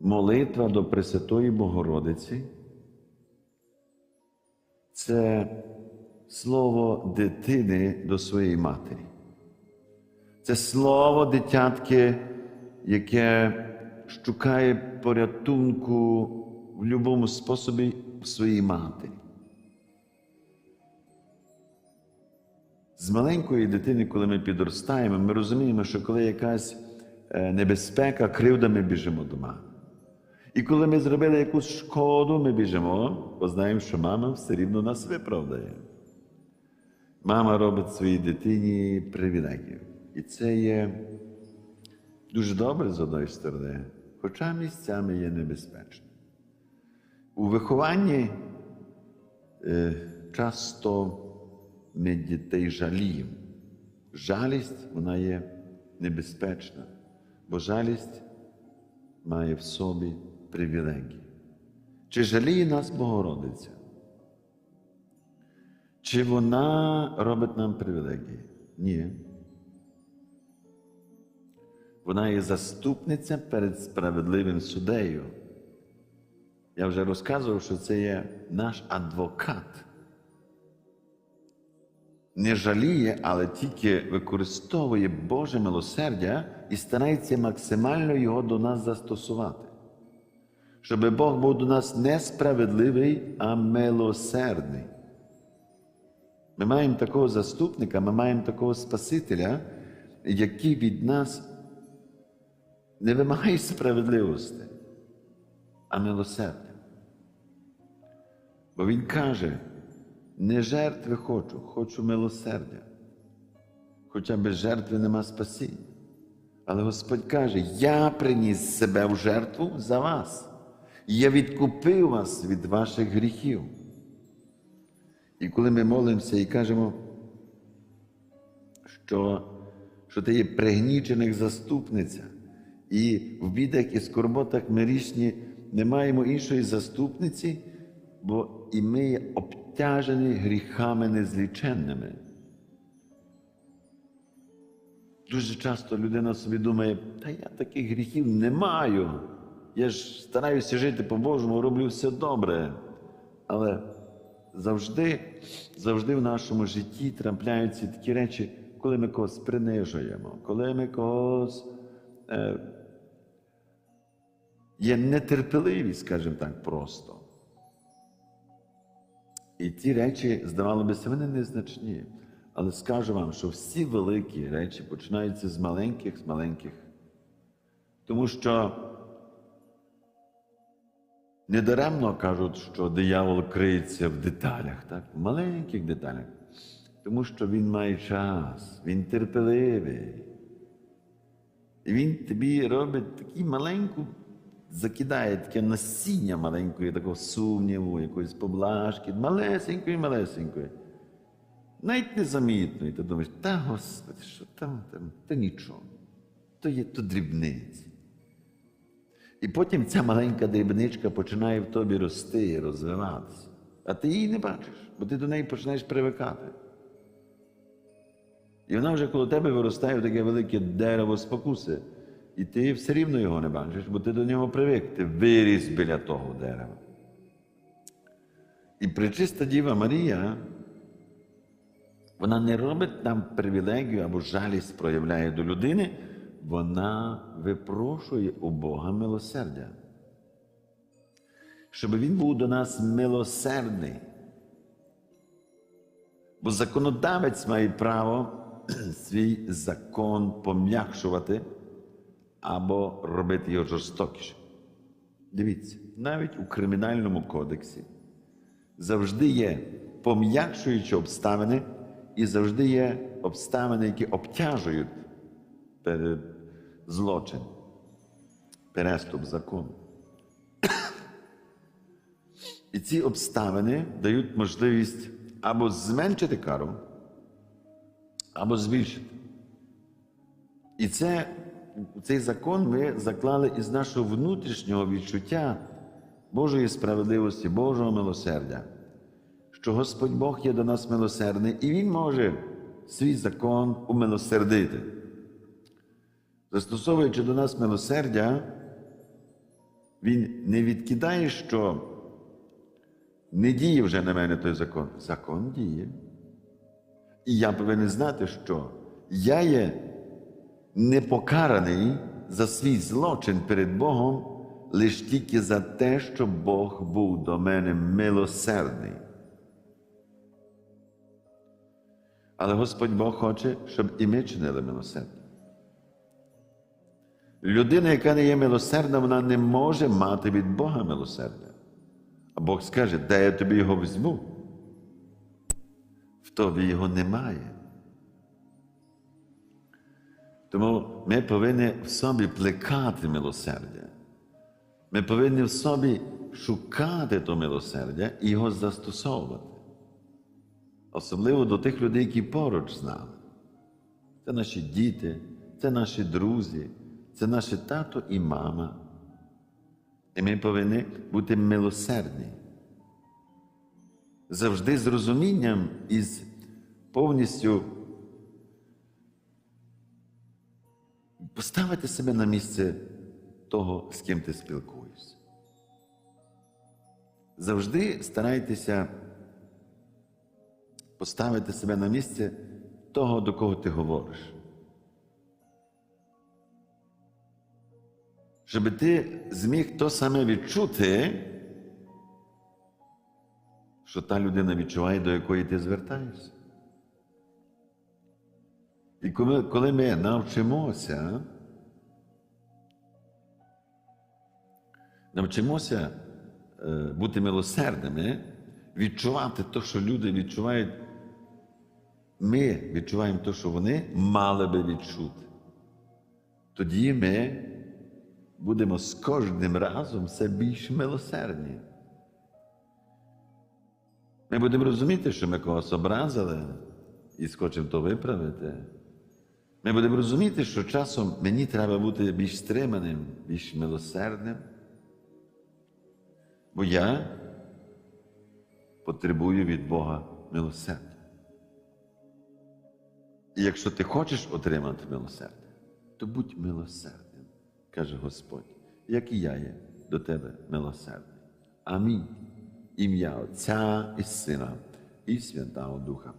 молитва до Пресвятої Богородиці це слово дитини до своєї матері. Це слово дитятки, яке шукає порятунку в будь-якому способі в своїй матері. З маленької дитини, коли ми підростаємо, ми розуміємо, що коли якась е, небезпека, кривда, ми біжимо до мами. І коли ми зробили якусь шкоду, ми біжимо, бо знаємо, що мама все рівно нас виправдає. Мама робить своїй дитині привілегію. І це є дуже добре з одної сторони, хоча місцями є небезпечно. У вихованні е, часто ми дітей жаліємо. Жалість вона є небезпечна, бо жалість має в собі привілегії. Чи жаліє нас Богородиця? Чи вона робить нам привілегії? Ні. Вона є заступниця перед справедливим суддею. Я вже розказував, що це є наш адвокат. Не жаліє, але тільки використовує Боже милосердя і старається максимально його до нас застосувати. Щоб Бог був до нас не справедливий, а милосердний. Ми маємо такого заступника, ми маємо такого Спасителя, який від нас не вимагає справедливості, а милосердя. Бо Він каже, не жертви хочу, хочу милосердя. Хоча без жертви нема спасіння. Але Господь каже, я приніс себе в жертву за вас. Я відкупив вас від ваших гріхів. І коли ми молимося і кажемо, що, що ти є пригнічених заступниця, і в бідах і скорботах ми річні не маємо іншої заступниці, бо і ми є обтяжені гріхами незліченними. Дуже часто людина собі думає, та я таких гріхів не маю. Я ж стараюся жити по-божому, роблю все добре. Але завжди, завжди в нашому житті трапляються такі речі, коли ми когось принижуємо, коли ми когось е, є нетерпеливі, скажімо так, просто. І ті речі, здавалося вони незначні. Але скажу вам, що всі великі речі починаються з маленьких, з маленьких. Тому що недаремно кажуть, що диявол криється в деталях, так? в маленьких деталях. Тому що він має час, він терпеливий. І він тобі робить таку маленьку, закидає таке насіння маленької, такого сумніву, якоїсь поблажки, малесенької, малесенької. Навіть незамітно, і ти думаєш, та Господи, що там, там, та нічого. То є то дрібниці. І потім ця маленька дрібничка починає в тобі рости розвиватися. А ти її не бачиш, бо ти до неї починаєш привикати. І вона вже коло тебе виростає в таке велике дерево спокуси. І ти все рівно його не бачиш, бо ти до нього привик, ти виріс біля того дерева. І пречиста Діва Марія, вона не робить нам привілегію або жалість проявляє до людини, вона випрошує у Бога милосердя. Щоб Він був до нас милосердний. Бо законодавець має право свій закон пом'якшувати або робити його жорстокішим. Дивіться, навіть у Кримінальному кодексі завжди є пом'якшуючі обставини і завжди є обставини, які обтяжують перед злочин, переступ закону. І ці обставини дають можливість або зменшити кару, або збільшити. І це, цей закон ми заклали із нашого внутрішнього відчуття Божої справедливості, Божого милосердя, що Господь Бог є до нас милосердний, і Він може свій закон умилосердити. Застосовуючи до нас милосердя, Він не відкидає, що не діє вже на мене той закон. Закон діє. І я повинен знати, що я є непокараний за свій злочин перед Богом лише тільки за те, що Бог був до мене милосердний. Але Господь Бог хоче, щоб і ми чинили милосердя. Людина, яка не є милосердна, вона не може мати від Бога милосердя. А Бог скаже, де я тобі його візьму? В тобі його немає. Тому ми повинні в собі плекати милосердя. Ми повинні в собі шукати то милосердя і його застосовувати. Особливо до тих людей, які поруч з нами. Це наші діти, це наші друзі, це наші тато і мама. І ми повинні бути милосердні. Завжди з розумінням і з повністю поставити себе на місце того, з ким ти спілкуєшся. Завжди старайтеся поставити себе на місце того, до кого ти говориш. Щоб ти зміг то саме відчути, що та людина відчуває, до якої ти звертаєшся. І коли, коли ми навчимося, навчимося бути милосердними, відчувати те, що люди відчувають, ми відчуваємо те, що вони мали би відчути. Тоді ми будемо з кожним разом все більш милосердні. Ми будемо розуміти, що ми когось образили і схочемо то виправити. Ми будемо розуміти, що часом мені треба бути більш стриманим, більш милосердним. Бо я потребую від Бога милосердя. І якщо ти хочеш отримати милосердя, то будь милосердним, каже Господь, як і я є до тебе милосердний. Амінь. Ім'я Отця і Сина і Святого Духа.